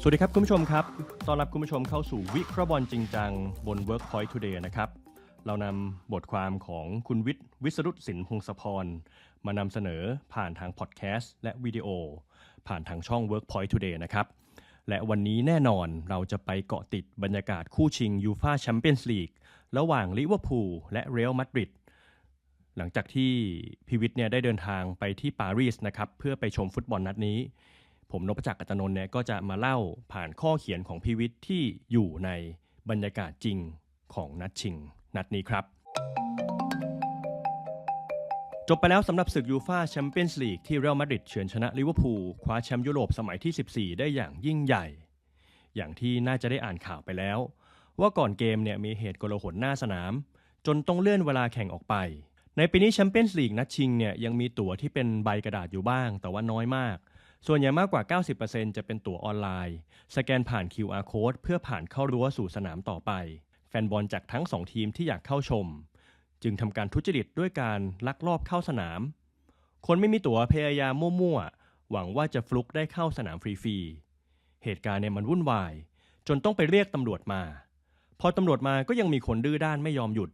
สวัสดีครับคุณผู้ชมครับ ต้อนรับคุณผู้ชมเข้าสู่วิเคราะห์บอลจริงจังบน Workpoint Today นะครับ เรานำบทความของคุณวิทย์วิสรุตสินพงศพร มานำเสนอผ่านทางพอดแคสต์และวิดีโอ ผ่านทางช่อง Workpoint Today นะครับ และวันนี้แน่นอนเราจะไปเกาะติดบรรยากาศคู่ชิงยูฟาแชมเปี้ยนส์ลีกระหว่างลิเวอร์พูลและเรอัลมาดริด หลังจากที่พิวิทเนี่ยได้เดินทางไปที่ปารีสนะครับเพื่อไปชมฟุตบอลนัดนี้ ผมนพจักรกัตนนท์เนี่ยก็จะมาเล่าผ่านข้อเขียนของพิวิทที่อยู่ในบรรยากาศจริงของนัดชิง นัดนี้ครับ จบไปแล้วสำหรับศึกยูฟาแชมเปี้ยนส์ลีกที่เรอัลมาดริดเฉือนชนะลิเวอร์พูลคว้าแชมป์ยุโรปสมัยที่ 14 ได้อย่างยิ่งใหญ่ อย่างที่น่าจะได้อ่านข่าวไปแล้ว ว่าก่อนเกมเนี่ยมีเหตุโกลาหลหน้าสนาม จนต้องเลื่อนเวลาแข่งออกไป ในปีนี้แชมเปี้ยนส์ลีกนัดชิงเนี่ยยังมีตั๋วที่เป็นใบกระดาษอยู่บ้าง แต่ว่าน้อยมาก ส่วนใหญ่มากกว่า 90%จะเป็นตั๋วออนไลน์ สแกนผ่าน QR code เพื่อผ่านเข้ารั้วสู่สนามต่อไป แฟนบอลจากทั้งสองทีมที่อยากเข้าชม จึงทำการทุจริตด้วยการลักลอบเข้าสนาม คนไม่มีตั๋วพยายามมั่วๆ หวังว่าจะฟลุกได้เข้าสนามฟรีๆ เหตุการณ์เนี่ยมันวุ่นวาย จนต้องไปเรียกตำรวจมา พอตำรวจมาก็ยังมีคนดื้อด้านไม่ยอมหยุด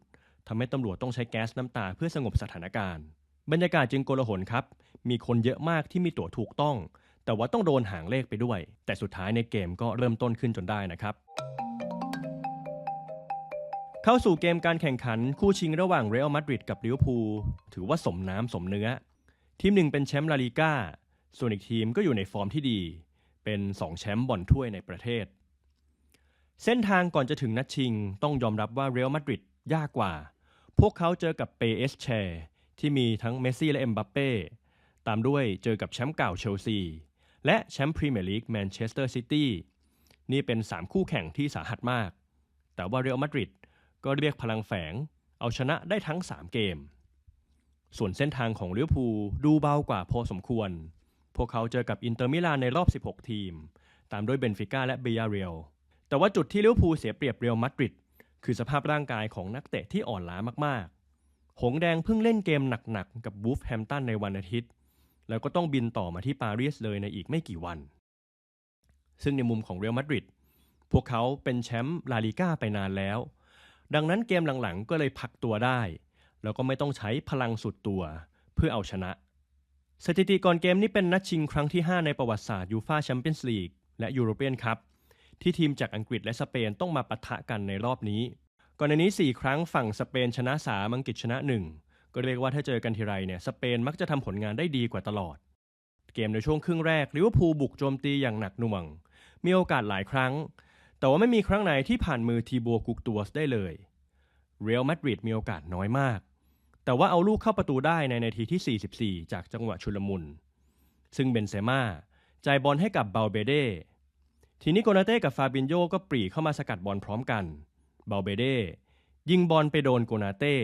ทำให้ตำรวจต้องใช้แก๊สน้ำตาเพื่อสงบสถานการณ์ บรรยากาศจึงโกลาหลครับ มีคนเยอะมากที่มีตั๋วถูกต้อง แต่ว่าต้องโดนหางเลขไปด้วย แต่สุดท้ายในเกมก็เริ่มต้นขึ้นจนได้นะครับ เข้าสู่เกมการแข่งขันคู่ชิงระหว่างเรอัลมาดริดกับลิเวอร์พูลถือว่าสมน้ำสมเนื้อ ทีมหนึ่งเป็นแชมป์ลาลิก้าส่วนอีกทีมก็อยู่ในฟอร์มที่ดี เป็น2แชมป์บอลถ้วยในประเทศ เส้นทางก่อนจะถึงนัดชิงต้องยอมรับว่าเรอัลมาดริดยากกว่า พวกเขาเจอกับเปเอสแชร์ที่มีทั้งเมสซี่และเอ็มบัปเป้ตามด้วยเจอกับแชมป์เก่าเชลซี และแชมป์พรีเมียร์ลีกแมนเชสเตอร์ซิตี้นี่เป็น 3 คู่แข่งที่สาหัสมาก แต่ว่าเรอัลมาดริดก็เรียกพลังแฝง เอาชนะได้ทั้ง 3 เกม ส่วนเส้นทางของลิเวอร์พูลดูเบากว่าพอสมควร พวกเขาเจอกับอินเตอร์มิลานในรอบ 16 ทีม ตามด้วยเบนฟิก้าและเบียเรียลแต่ว่าจุดที่ลิเวอร์พูลเสียเปรียบเรอัลมาดริด คือสภาพร่างกายของนักเตะที่อ่อนล้ามากๆ หงแดงเพิ่งเล่นเกมหนักๆ กับบูฟแฮมตันในวันอาทิตย์ แล้วก็ต้องบินต่อมาที่ปารีสเลยในอีกไม่กี่วัน ซึ่งในมุมของเรอัลมาดริดพวกเขาเป็นแชมป์ลาลิก้าไปนานแล้ว ดังนั้นเกมหลังๆ ก็เลยพักตัวได้ แล้วก็ไม่ต้องใช้พลังสุดตัวเพื่อเอาชนะ สถิติก่อนเกมนี้เป็นนัดชิงครั้งที่ 5 ในประวัติศาสตร์ยูฟาแชมเปี้ยนส์ลีกและยูโรเปียนคัพ ที่ทีมจากอังกฤษและสเปนต้องมาปะทะกันในรอบนี้ ก่อนในนี้ 4 ครั้งฝั่งสเปนชนะ3อังกฤษชนะ 1 ก็เรียกว่าถ้าเจอกันทีไรเนี่ยสเปนมักจะทำผลงานได้ดีกว่าตลอด เกมในช่วงครึ่งแรกลิเวอร์พูลบุกโจมตีอย่างหนักหน่วง มีโอกาสหลายครั้ง แต่ว่าไม่มีครั้งไหนที่ผ่านมือทีบัวกุกตัวสได้เลยเรอัลมาดริดมีโอกาสน้อยมาก แต่ว่าเอาลูกเข้าประตูได้ในนาทีที่ 44 จากจังหวะชุลมุน ซึ่งเบนเซม่าจ่ายบอลให้กับเบาเบเด ทีนี้โกนาเต้กับฟาบินโยก็ปรีเข้ามาสกัดบอลพร้อมกัน เบาเบเดยิงบอลไปโดนโกนาเต้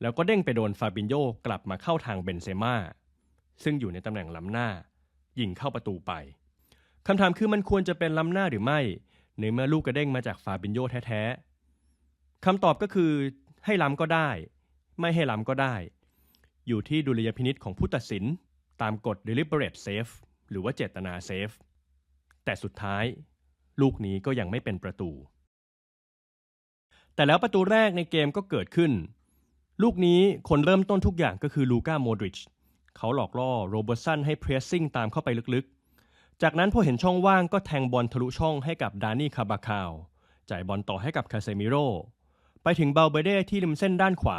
แล้วก็เด้งไปโดนฟาบินโยกลับมาเข้าทางเบนเซม่าซึ่งอยู่ในตำแหน่งล้ำหน้า ยิงเข้าประตูไปคำถามคือมันควรจะเป็นล้ำหน้าหรือไม่ในเมื่อลูกกระเด้งมาจากฟาบินโยแท้ๆคำตอบก็คือให้ล้ำก็ได้ ไม่ให้ล้ำก็ได้ อยู่ที่ดุลยพินิษของผู้ตัดสิน ตามกฎ deliberate save หรือว่าเจตนาเซฟ แต่สุดท้าย ลูกนี้ก็ยังไม่เป็นประตู แต่แล้วประตูแรกในเกมก็เกิดขึ้น ลูกนี้คนเริ่มต้นทุกอย่างก็คือลูก้าโมดริชเขาหลอกล่อโรเบอร์สันให้เพรสซิ่งตามเข้าไปลึกๆ จากนั้นพอเห็นช่องว่างก็แทงบอลทะลุช่องให้กับดานี่คาบาคาว จ่ายบอลต่อให้กับคาเซมิโรไปถึงเบลเบเด้ที่ริมเส้นด้านขวา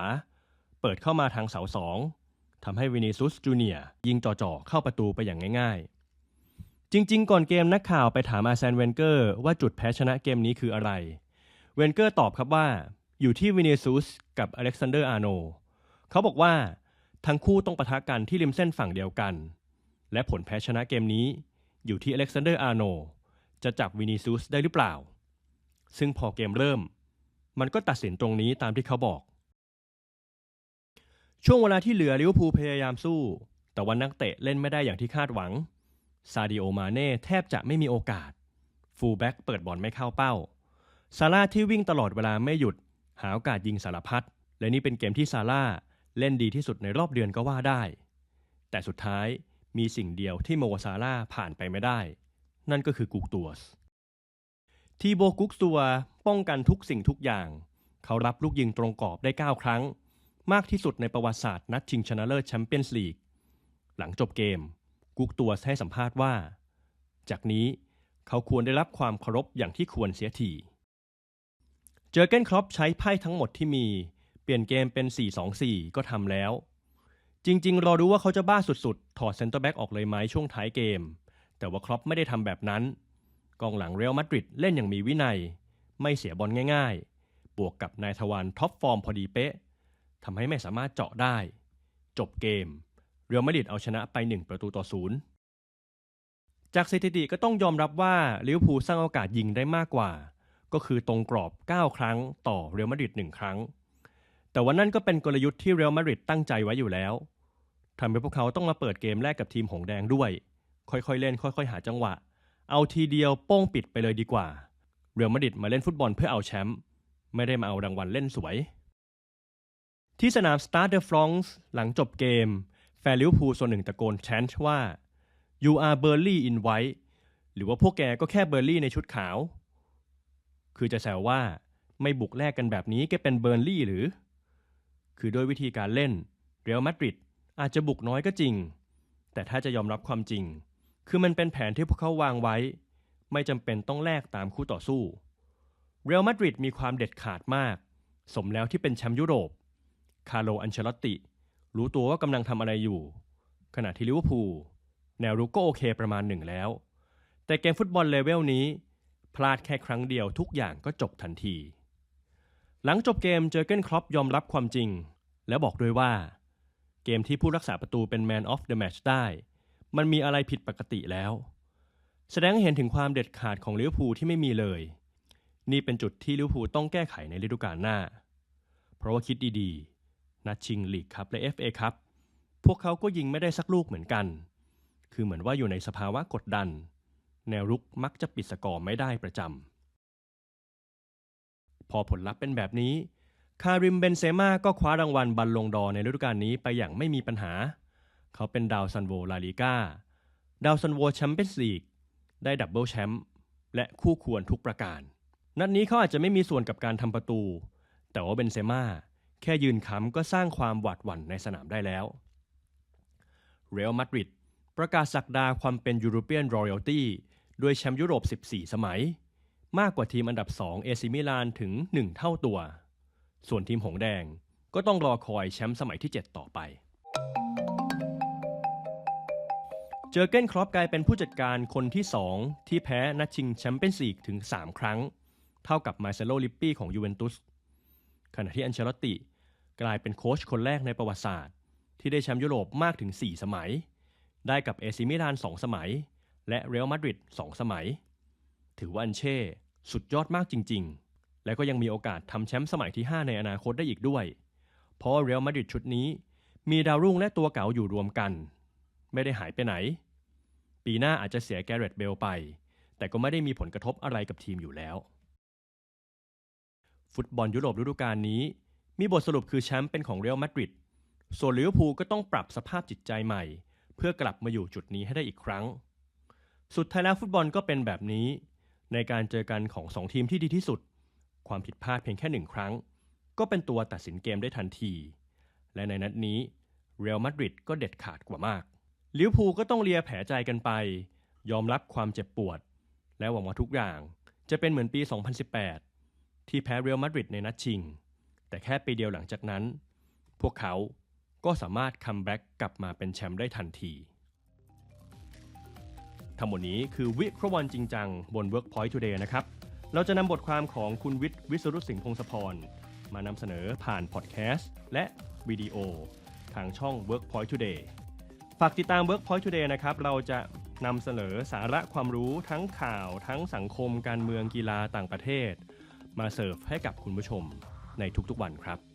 เปิดเข้ามาทางเสาสองทำให้วินิซุสจูเนียยิงจ่อๆเข้าประตูไปอย่างง่ายๆ จริง ๆ ก่อนเกมนักข่าวไปถามอาแซนเวนเกอร์ว่าจุดแพ้ชนะเกมนี้คืออะไร เวนเกอร์ตอบครับว่า อยู่ที่วินิซุสกับอเล็กซานเดอร์อาร์โน เขาบอกว่า ทั้งคู่ต้องปะทะกันที่ริมเส้นฝั่งเดียวกัน และผลแพ้ชนะเกมนี้ อยู่ที่อเล็กซานเดอร์อาร์โน จะจับวินิซุสได้หรือเปล่า ซึ่งพอเกมเริ่ม มันก็ตัดสินตรงนี้ตามที่เขาบอก ช่วงเวลาที่เหลือลิเวอร์พูลพยายามสู้ แต่วันนักเตะเล่นไม่ได้อย่างที่คาดหวัง ซาดิโอมาเน่แทบจะไม่มีโอกาส ฟูลแบ็กเปิดบอลไม่เข้าเป้า ซาร่าที่วิ่งตลอดเวลาไม่หยุด หาโอกาสยิงสารพัด และนี่เป็นเกมที่ซาร่าเล่นดีที่สุดในรอบเดือนก็ว่าได้ แต่สุดท้ายมีสิ่งเดียวที่โมซาร่าผ่านไปไม่ได้ นั่นก็คือกุกตัวสทีโบกุกตัวป้องกันทุกสิ่งทุกอย่าง เขารับลูกยิงตรงกรอบได้ 9 ครั้ง มากที่สุดในประวัติศาสตร์นัดชิงชนะเลิศแชมเปี้ยนส์ลีก หลังจบเกม กุกตัวให้สัมภาษณ์ว่า จากนี้เขาควรได้รับความเคารพอย่างที่ควรเสียที เจอเกนครอปใช้ไพ่ทั้งหมดที่มี เปลี่ยนเกมเป็น 4-2-4 ก็ทำแล้ว จริงๆ รอดูว่าเขาจะบ้าสุดๆ ถอดเซนเตอร์แบ็กออกเลยไหมช่วงท้ายเกม แต่ว่าครอปไม่ได้ทำแบบนั้น กองหลังเรอัลมาดริดเล่นอย่างมีวินัย ไม่เสียบอลง่ายๆ บวกกับนายทวารท็อปฟอร์มพอดีเป๊ะทำให้ไม่สามารถเจาะได้ จบเกม เรอัลมาดริดเอาชนะไป 1 ประตูต่อศูนย์จากสถิติก็ต้องยอมรับว่าลิเวอร์พูลสร้างโอกาสยิงได้มากกว่า ก็คือตรงกรอบ 9 ครั้งต่อเรอัลมาดริด1ครั้ง แต่ว่านั่นก็เป็นกลยุทธ์ที่เรอัลมาดริดตั้งใจไว้อยู่แล้วทำให้พวกเขาต้องมาเปิดเกมแรกกับทีมหงแดงด้วย ค่อยๆเล่น ค่อย ๆ หาจังหวะ เอาทีเดียวโป้งปิดไปเลยดีกว่า เรอัลมาดริดมาเล่นฟุตบอลเพื่อเอาแชมป์ไม่ได้มาเอารางวัลเล่นสวย ที่สนามสตาร์เดอฟรองส์หลังจบเกม แฟนลิวพูส่วนหนึ่งตะโกนแชนช์ว่า you are b u r l y in white หรือว่าพวกแกก็แค่เบอร์ลี่ในชุดขาว คือจะแซวว่าไม่บุกแลกกันแบบนี้แกเป็นเบอร์ลี่หรือ คือด้วยวิธีการเล่น เรอัลมาดริดอาจจะบุกน้อยก็จริง แต่ถ้าจะยอมรับความจริง คือมันเป็นแผนที่พวกเขาวางไว้ ไม่จำเป็นต้องแลกตามคู่ต่อสู้ เรอัลมาดริดมีความเด็ดขาดมาก สมแล้วที่เป็นแชมป์ยุโรป คาร์โล อันเชลติ รู้ตัวว่ากำลังทำอะไรอยู่ ขณะที่ลิเวอร์พูลแนวรุกก็โอเคประมาณหนึ่งแล้ว แต่เกมฟุตบอลเลเวลนี้ พลาดแค่ครั้งเดียวทุกอย่างก็จบทันที หลังจบเกมเจอเกนครอปยอมรับความจริง และบอกด้วยว่า เกมที่ผู้รักษาประตูเป็น Man of the Match ได้ มันมีอะไรผิดปกติแล้ว แสดงให้เห็นถึงความเด็ดขาดของลิเวอร์พูลที่ไม่มีเลย นี่เป็นจุดที่ลิเวอร์พูลต้องแก้ไขในฤดูกาลหน้า เพราะว่าคิดดีๆ นัดชิงลีกครับและ FA ครับพวกเขาก็ยิงไม่ได้สักลูกเหมือนกัน คือเหมือนว่าอยู่ในสภาวะกดดัน แนวรุกมักจะปิดสกอร์ไม่ได้ประจำ พอผลลัพธ์เป็นแบบนี้ คาริมเบนเซม่าก็คว้ารางวัลบัลลงดอในฤดูกาลนี้ไปอย่างไม่มีปัญหา เขาเป็นดาวซันโวลาลิก้า ดาวซันโวแชมเปี้ยนส์ลีก ได้ดับเบิลแชมป์และคู่ควรทุกประการ นัดนี้เขาอาจจะไม่มีส่วนกับการทำประตู แต่ว่าเบนเซม่า แค่ยืนค้ำก็สร้างความหวาดหวั่นในสนามได้แล้วเรอัลมาดริดประกาศสักดาความเป็นยูโรเปียนรอยัลตี้ด้วยแชมป์ยุโรป 14 สมัย มากกว่าทีมอันดับ 2 เอซิมิลานถึง 1 เท่าตัว ส่วนทีมหงแดงก็ต้องรอคอยแชมป์สมัยที่ 7 ต่อไป เจอเกนครอปกลายเป็นผู้จัดการคนที่ 2 ที่แพ้นัดชิงแชมเปี้ยนส์ลีกถึง 3 ครั้ง เท่ากับมาเซโลลิปปี้ของยูเวนตุสขณะที่อันเชลอตติ กลายเป็นโค้ชคนแรกในประวัติศาสตร์ ที่ได้แชมป์ยุโรปมากถึง 4 สมัย ได้กับเอซิมิลาน 2 สมัย และเรอัลมาดริด 2 สมัย ถือว่าอันเช่สุดยอดมากจริง ๆ และก็ยังมีโอกาสทำแชมป์สมัยที่ 5 ในอนาคตได้อีกด้วย เพราะเรอัลมาดริดชุดนี้ มีดาวรุ่งและตัวเก๋าอยู่รวมกัน ไม่ได้หายไปไหน ปีหน้าอาจจะเสียแกเรตเบลไป แต่ก็ไม่ได้มีผลกระทบอะไรกับทีมอยู่แล้ว ฟุตบอลยุโรปฤดูกาลนี้ มีบทสรุปคือแชมป์เป็นของเรอัลมาดริดส่วนลิเวอร์พูลก็ต้องปรับสภาพจิตใจใหม่ เพื่อกลับมาอยู่จุดนี้ให้ได้อีกครั้ง สุดท้ายแล้วฟุตบอลก็เป็นแบบนี้ ในการเจอกันของสองทีมที่ดีที่สุด ความผิดพลาดเพียงแค่หนึ่งครั้ง ก็เป็นตัวตัดสินเกมได้ทันที และในนัดนี้เรอัลมาดริดก็เด็ดขาดกว่ามากลิเวอร์พูลก็ต้องเลียแผลใจกันไป ยอมรับความเจ็บปวด และหวังว่าทุกอย่างจะเป็นเหมือนปี 2018 ที่แพ้เรอัลมาดริดในนัดชิง แต่แค่ปีเดียวหลังจากนั้น พวกเขาก็สามารถคัมแบ็กกลับมาเป็นแชมป์ได้ทันที ทั้งหมดนี้คือวิเคราะห์จริงจังบน Workpoint Today นะครับ เราจะนำบทความของคุณวิทย์วิศรุตสิงห์พงศพรมานำเสนอผ่านพอดแคสต์และวิดีโอทางช่อง Workpoint Today ฝากติดตาม Workpoint Today นะครับ เราจะนำเสนอสาระความรู้ทั้งข่าวทั้งสังคมการเมืองกีฬาต่างประเทศ มาเสิร์ฟให้กับคุณผู้ชม ในทุกๆวันครับ